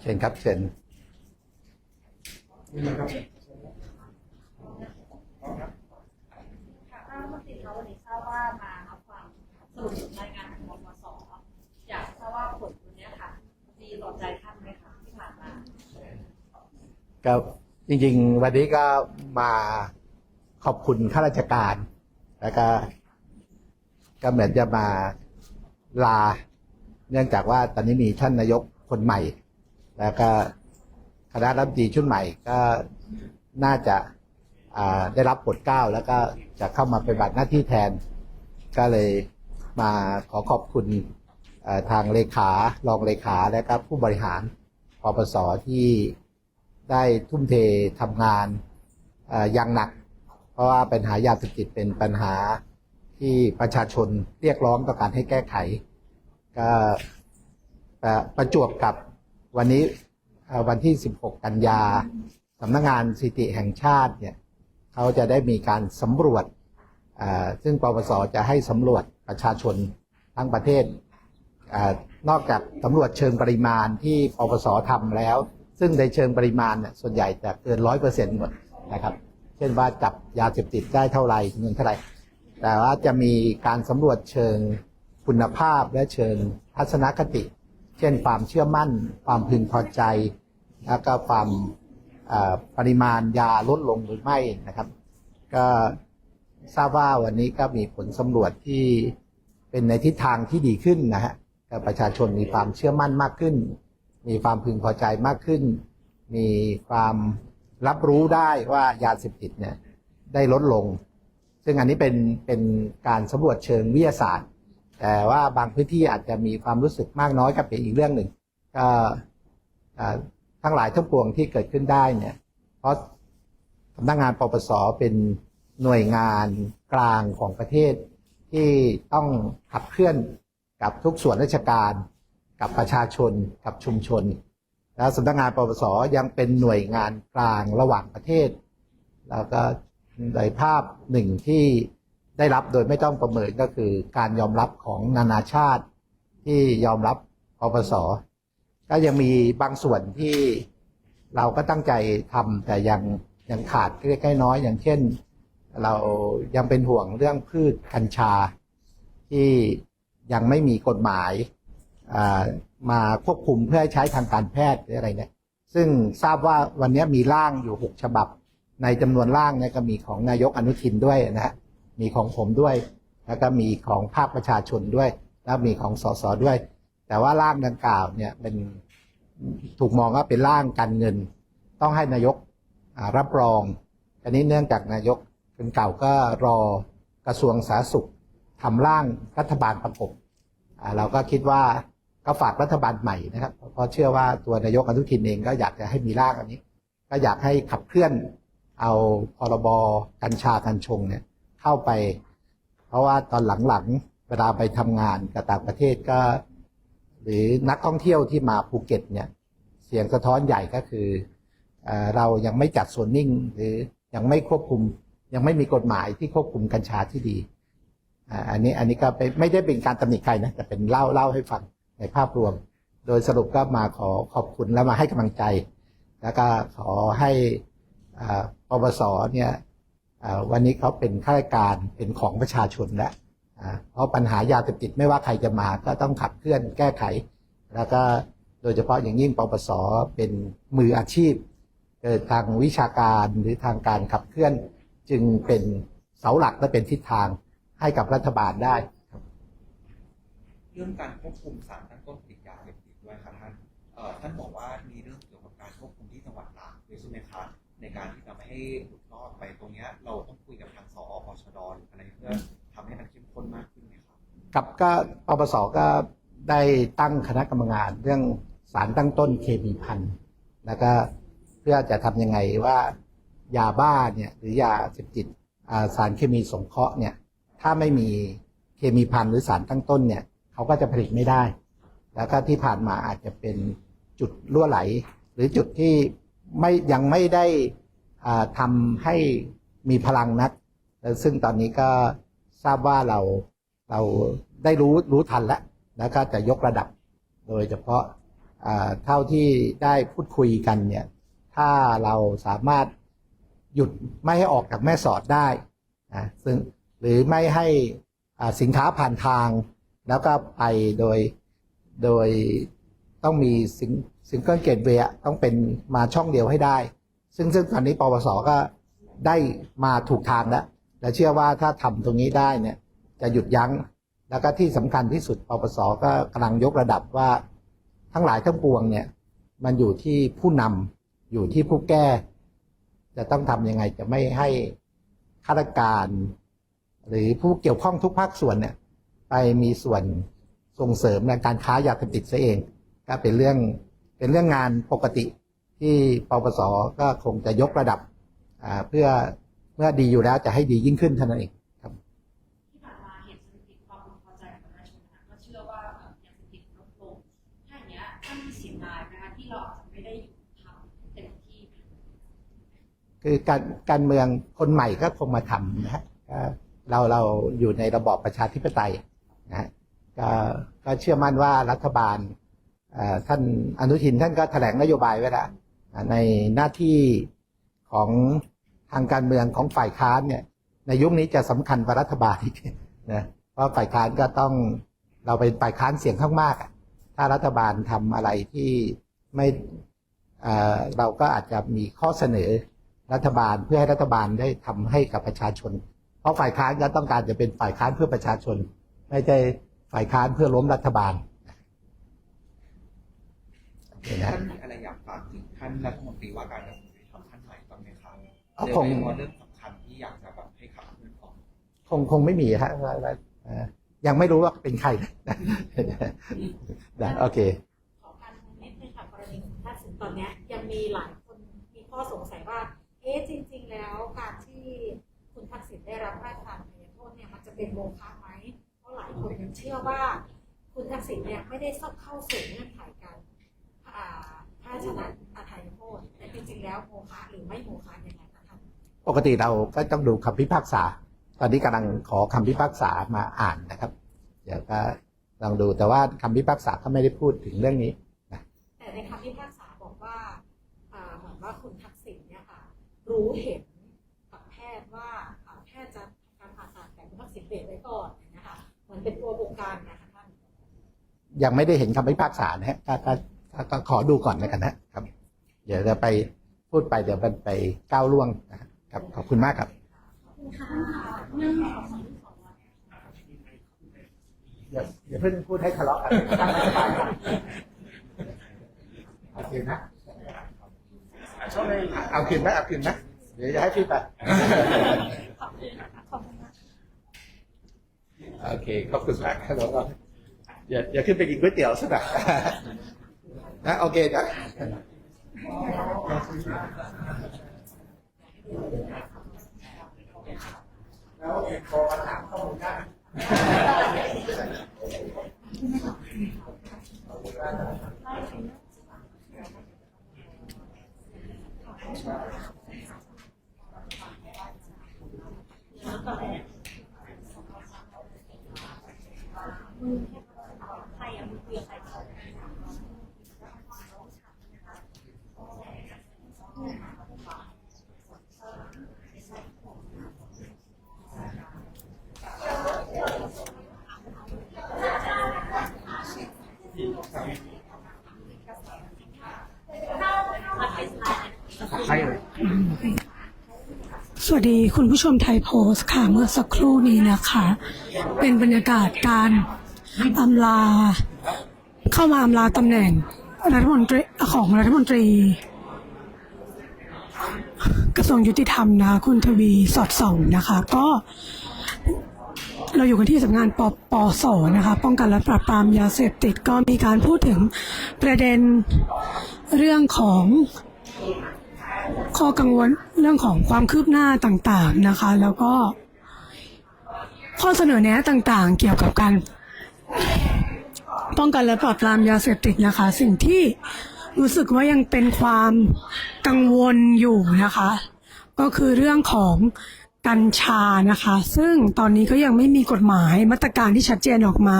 เชิญครับเชิญนี่นะครับค่ะท่านรัฐมนตรีคะวันนี้ทราบว่ามารับฟังสรุปรายงานของมสอยากทราบว่าผลตัวเนี้ยค่ะดีต่อใจท่านไหมคะที่ผ่านมาก็จริง ๆ วันนี้ก็มาขอบคุณข้าราชการ แล้วก็ก็เหมือนจะมาลา เนื่องจากว่าตอนนี้มีท่านนายกคนใหม่ แล้วก็คณะรัฐมนตรีชุดใหม่ก็น่าจะาได้รับบทเกล้าแล้วก็จะเข้ามาปฏิบัติหน้าที่แทน ก็เลยมาขอขอบคุณทางเลขารองเลขาและก็ผู้บริหารปปสที่ได้ทุ่มเททำงานอย่างหนัก เพราะว่าปัญหายาเสพติดเป็นปัญหาที่ประชาชนเรียกร้องต้อการให้แก้ไข ก็ประจวบกับ วันนี้วันที่ 16 กันยาสำนักงานสิติแห่งชาติเนี่ยเขาจะได้มีการสำรวจ ซึ่งปปสจะให้สำรวจประชาชนทั้งประเทศอนอกจากสำรวจเชิงปริมาณที่ปปสทำแล้ว ซึ่งในเชิงปริมาณเนี่ยส่วนใหญ่จะเกินร้อยเปอร์เซ็นต์หมดนะครับ เช่นว่าจับยาเสพติดได้เท่าไหร่จำนวนเท่าไหร่ แต่ว่าจะมีการสำรวจเชิงคุณภาพและเชิงทัศนคติ เช่นความเชื่อมั่น ความพึงพอใจ แล้วก็ความปริมาณยาลดลงหรือไม่นะครับ ก็ทราบว่าวันนี้ก็มีผลสำรวจที่เป็นในทิศทางที่ดีขึ้นนะฮะประชาชนมีความเชื่อมั่นมากขึ้น มีความพึงพอใจมากขึ้น มีความรับรู้ได้ว่ายาเสพติดเนี่ยได้ลดลง ซึ่งอันนี้เป็นเป็นการสำรวจเชิงวิทยาศาสตร์ แต่ว่าบางพื้นที่อาจจะมีความรู้สึกมากน้อยก็เป็นอีกเรื่องหนึ่งก็ทั้งหลายทั้งปวงที่เกิดขึ้นได้เนี่ย เพราะสำนักงานปปสเป็นหน่วยงานกลางของประเทศ ที่ต้องขับเคลื่อนกับทุกส่วนราชการ กับประชาชนกับชุมชน แล้วสำนักงานปปสยังเป็นหน่วยงานกลางระหว่างประเทศ แล้วก็ในภาพหนึ่งที่ ได้รับโดยไม่ต้องประเมินก็คือการยอมรับของนานาชาติที่ยอมรับปปสก็ยังมีบางส่วนที่เราก็ตั้งใจทำแต่ยังยังขาดเล็กๆน้อยอย่างเช่น เรายังเป็นห่วงเรื่องพืชกัญชา ที่ยังไม่มีกฎหมายมาควบคุมเพื่อให้ใช้ทางการแพทย์หรืออะไรเนี่ย ซึ่งทราบว่าวันนี้มีร่างอยู่หกฉบับ ในจำนวนร่างเนี่ยก็มีของนายกอนุทินด้วยนะฮะ มีของผมด้วย แล้วก็มีของภาคประชาชนด้วย แล้วมีของสสด้วย แต่ว่าร่างดังกล่าวเนี่ยเป็นถูกมองว่าเป็นร่างการเงิน ต้องให้นายกรับรองอันนี้เนื่องจากนายกคนเก่าก็รอกระทรวงสาธารณสุขทำร่างรัฐบาลประกบเราก็คิดว่าก็ฝากรัฐบาลใหม่นะครับ เพราะเชื่อว่าตัวนายกอนุทินเองก็อยากจะให้มีร่างอันนี้ ก็อยากให้ขับเคลื่อนเอาพรบกัญชากัญชงเนี่ย เข้าไป เพราะว่าตอนหลังๆเวลาไปทำงานกับต่างประเทศก็ หรือนักท่องเที่ยวที่มาภูเก็ตเนี่ย เสียงสะท้อนใหญ่ก็คือเออเรายังไม่จัดโซนนิ่ง หรือยังไม่ควบคุม ยังไม่มีกฎหมายที่ควบคุมกัญชาที่ดีอันนี้อันนี้ก็ไม่ได้เป็นการตำหนิใครนะแต่เป็นเล่าเล่าให้ฟังในภาพรวม โดยสรุปก็มาขอขอบคุณและมาให้กำลังใจ แล้วก็ขอให้ปปสเนี่ย วันนี้เขาเป็นข้าราชการเป็นของประชาชนแล้วเพราะปัญหายาเสพติดไม่ว่าใครจะมาก็ต้องขับเคลื่อนแก้ไข แล้วก็โดยเฉพาะอย่างยิ่งปปสเป็นมืออาชีพเกิดทางวิชาการหรือทางการขับเคลื่อน จึงเป็นเสาหลักและเป็นทิศทางให้กับรัฐบาลได้เรื่องการควบคุมสารตั้งต้นผลิตยาเสพติดด้วยครับท่านท่านบอกว่ามีเรื่องเกี่ยวกับการควบคุมที่จังหวัดตากด้วยใช่ไหมครับ ในการที่จะไม่ให้หลุดรอดไปตรงเนี้ยเราต้องคุยกับทางสอพชดหรืออะไรเพื่อทำให้มันเข้มข้นมากขึ้นไหมครับกับก็ปปสก็ได้ตั้งคณะกรรมการเรื่องสารตั้งต้นเคมีพันแล้วก็เพื่อจะทำยังไงว่ายาบ้าเนี่ยหรือยาเสพติดสารเคมีสงเคราะห์เนี่ยถ้าไม่มีเคมีพันหรือสารตั้งต้นเนี่ยเขาก็จะผลิตไม่ได้ แล้วก็ที่ผ่านมาอาจจะเป็นจุดรั่วไหล หรือจุดที่ ไม่ยังไม่ได้ทำให้มีพลังนัก ซึ่งตอนนี้ก็ทราบว่าเราเราได้รู้รู้ทันแล้วแล้วก็จะยกระดับ โดยเฉพาะเท่าที่ได้พูดคุยกันเนี่ย ถ้าเราสามารถหยุดไม่ให้ออกจากแม่สอดได้นะซึ่งหรือไม่ให้สินค้าผ่านทาง แล้วก็ไปโดยโดยต้องมีสิง สิงเกิลเกตเวย์ต้องเป็นมาช่องเดียวให้ได้ ซึ่งซึ่งตอนนี้ปปสก็ได้มาถูกทางแล้ว และเชื่อว่าถ้าทำตรงนี้ได้เนี่ยจะหยุดยั้ง แล้วก็ที่สำคัญที่สุดปปสก็กำลังยกระดับว่า ทั้งหลายทั้งปวงเนี่ยมันอยู่ที่ผู้นำอยู่ที่ผู้แก้ จะต้องทำยังไงจะไม่ให้ข้าราชการ หรือผู้เกี่ยวข้องทุกภาคส่วนเนี่ยไปมีส่วนส่งเสริมในการค้ายาเสพติดซะเอง ก็เป็นเรื่อง เป็นเรื่องงานปกติที่ปปสก็คงจะยกระดับอ่าเพื่อเมื่อดีอยู่แล้วจะให้ดียิ่งขึ้นเท่านั้นเองครับที่ผ่านมาเห็นสถิติความพึงพอใจของประชาชนนะคะก็เชื่อว่าเอ่อยาเสพติดลดลงถ้าอย่างเงี้ยท่านเสียดายนะคะที่เราอาจจะไม่ได้อยู่ทำเต็มที่ คือการการเมืองคนใหม่ก็คงมาทำนะฮะก็เราเราอยู่ในระบอบประชาธิปไตยนะฮะก็ก็เชื่อมั่นว่ารัฐบาลเอ่อ ท่านอนุทินท่านก็แถลงนโยบายไว้แล้วในหน้าที่ของทางการเมืองของฝ่ายค้านเนี่ยในยุคนี้จะสำคัญกว่ารัฐบาลอีกนะเพราะฝ่ายค้านก็ต้องเราเป็นฝ่ายค้านเสียงข้างมาก ถ้ารัฐบาลทำอะไรที่ไม่เราก็อาจจะมีข้อเสนอรัฐบาลเพื่อให้รัฐบาลได้ทำให้กับประชาชน เพราะฝ่ายค้านก็ต้องการจะเป็นฝ่ายค้านเพื่อประชาชน ไม่ใช่ฝ่ายค้านเพื่อล้มรัฐบาล ท่านมีอะไรอยากฝากถึงท่านรัฐมนตรีว่าการกระทรวงยุติธรรมท่านใหม่บ้างไหมครับเอาเดี๋ยวคงโดยเฉพาะเรื่องสำคัญที่อยากจะแบบให้ขับเคลื่อนต่อคงคงไม่มีฮะว่าว่าเอ่อยังไม่รู้ว่าเป็นใครนะโอเค ขอการนิดนึงค่ะกรณีของทักษิณตอนเนี้ยยังมีหลายคนมีข้อสงสัยว่า เอ๊ะจริง ๆ แล้วการที่คุณทักษิณได้รับพระราชทานอภัยโทษเนี่ยมันจะเป็นโมฆะไหมเพราะหลายคนยังเชื่อว่า คุณทักษิณเนี่ยไม่ได้เข้าเข้าสู่เงื่อนไขการอ่า พระราชทานอภัยโทษแต่จริงๆแล้วโมฆะหรือไม่โมฆะยังไงคะท่านปกติเราก็ต้องดูคำพิพากษา ตอนนี้กำลังขอคำพิพากษามาอ่านนะครับ เดี๋ยวก็ลองดูแต่ว่าคำพิพากษาก็ไม่ได้พูดถึงเรื่องนี้แต่ในคำพิพากษาบอกว่าอ่าเหมือนว่าคุณทักษิณเนี่ยค่ะรู้เห็นกับแพทย์ว่าอ่าแพทย์จะทำการผ่าตัดแต่คุณทักษิณเบรกไว้ก่อนนะคะเหมือนเป็นตัวบงการนะคะท่านยังไม่ได้เห็นคำพิพากษานะฮะ ก็ก็ก็ก็ขอดูก่อนแล้วกันนะครับ เดี๋ยวจะไปพูดไปเดี๋ยวมันไปก้าวล่วงนะครับขอบคุณมากครับอย่าอย่าเพิ่งพูดให้ทะเลาะกันตั้งไว้สบายก่อนเอาคืนนะเอาคืนไหมเอาคืนไหมเดี๋ยวจะให้พี่ไปโอเคขอบคุณมากครับเราอย่าอย่าขึ้นไปกินก๋วยเตี๋ยวซะหน่อย นะโอเคนะแล้วโทรมาถามข้อมูลได้ ใช่เลยสวัสดีคุณผู้ชมไทยโพสต์ค่ะเมื่อสักครู่นี้นะคะ เป็นบรรยากาศการอำลา เข้ามาอำลาตำแหน่งรัฐมนตรีของรัฐมนตรี กระทรวงยุติธรรมนะคะคุณทวีสอดส่องนะคะ ก็ เราอยู่กันที่สำนักงานปปสนะคะ ป้องกันและปราบปรามยาเสพติดก็มีการพูดถึงประเด็นเรื่องของ ข้อกังวลเรื่องของความคืบหน้าต่างๆนะคะ แล้วก็ ข้อเสนอแนะต่างๆ เกี่ยวกับการป้องกันและปราบปรามยาเสพติดนะคะ สิ่งที่รู้สึกว่ายังเป็นความกังวลอยู่นะคะ ก็คือเรื่องของ กัญชานะคะ ซึ่งตอนนี้ก็ยังไม่มีกฎหมายมาตรการที่ชัดเจนออกมา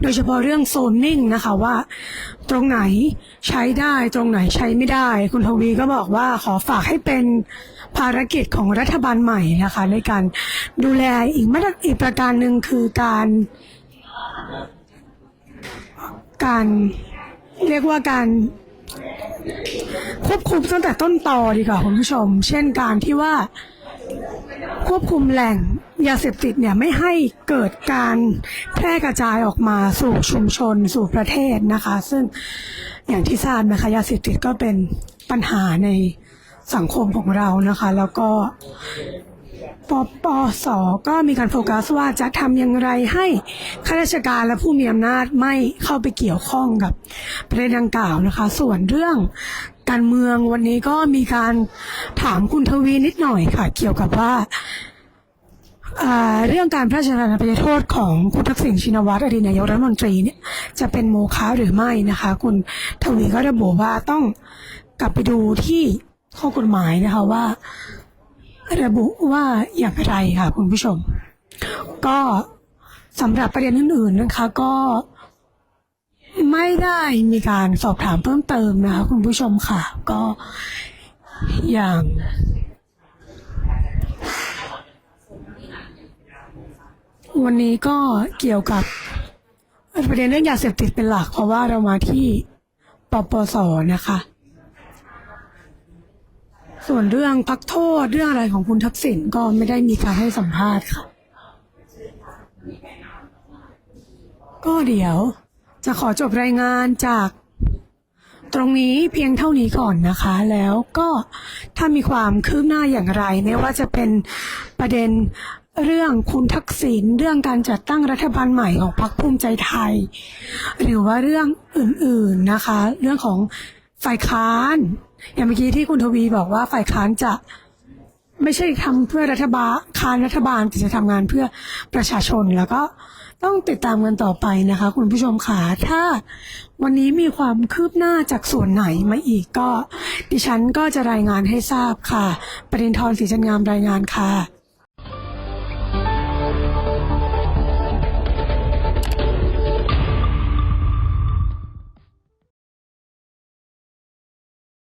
โดยเฉพาะเรื่องโซนนิ่งนะคะว่า ตรงไหนใช้ได้ตรงไหนใช้ไม่ได้ คุณทวีก็บอกว่าขอฝากให้เป็นภารกิจของรัฐบาลใหม่นะคะ ในการดูแลอีกมาตรอีกประการหนึ่งคือการการเรียกว่าการควบคุมตั้งแต่ต้นตอดีกว่าคุณผู้ชม เช่นการที่ว่า ควบคุมแหล่งยาเสพติดเนี่ยไม่ให้เกิดการแพร่กระจายออกมาสู่ชุมชนสู่ประเทศนะคะ ซึ่งอย่างที่ทราบนะคะยาเสพติดก็เป็นปัญหาในสังคมของเรานะคะ แล้วก็ปปสก็มีการโฟกัสว่าจะทำอย่างไรให้ข้าราชการและผู้มีอำนาจไม่เข้าไปเกี่ยวข้องกับประเด็นดังกล่าวนะคะ ส่วนเรื่อง การเมืองวันนี้ก็มีการถามคุณทวีนิดหน่อยค่ะ เกี่ยวกับว่าเรื่องการพระราชทานอภัยโทษของคุณทักษิณชินวัตรอดีตนายกรัฐมนตรีเนี่ยจะเป็นโมฆะหรือไม่นะคะ คุณทวีก็ระบุว่าต้องกลับไปดูที่ข้อกฎหมายนะคะว่า ระบุว่าอย่างไรค่ะ คุณผู้ชม ก็สำหรับประเด็นอื่นๆนะคะ ก็ ไม่ได้มีการสอบถามเพิ่มเติมนะคะคุณผู้ชมค่ะ ก็อย่างวันนี้ก็เกี่ยวกับประเด็นเรื่องยาเสพติดเป็นหลัก เพราะว่าเรามาที่ปปสนะคะ ส่วนเรื่องพักโทษเรื่องอะไรของคุณทักษิณก็ไม่ได้มีการให้สัมภาษณ์ค่ะ ก็เดี๋ยว จะขอจบรายงานจากตรงนี้เพียงเท่านี้ก่อนนะคะ แล้วก็ถ้ามีความคืบหน้าอย่างไร ไม่ว่าจะเป็นประเด็นเรื่องคุณทักษิณเรื่องการจัดตั้งรัฐบาลใหม่ของพรรคภูมิใจไทย หรือว่าเรื่องอื่นๆนะคะ เรื่องของฝ่ายค้าน อย่างเมื่อกี้ที่คุณทวีบอกว่าฝ่ายค้านจะ ไม่ใช่ทำเพื่อรัฐบาลคานรัฐบาลแต่จะทำงานเพื่อประชาชนแล้วก็ต้องติดตามกันต่อไปนะคะ คุณผู้ชมค่ะถ้าวันนี้มีความคืบหน้าจากส่วนไหนมาอีกก็ ดิฉันก็จะรายงานให้ทราบค่ะ ประเด็นทอนสีจันงามรายงานค่ะ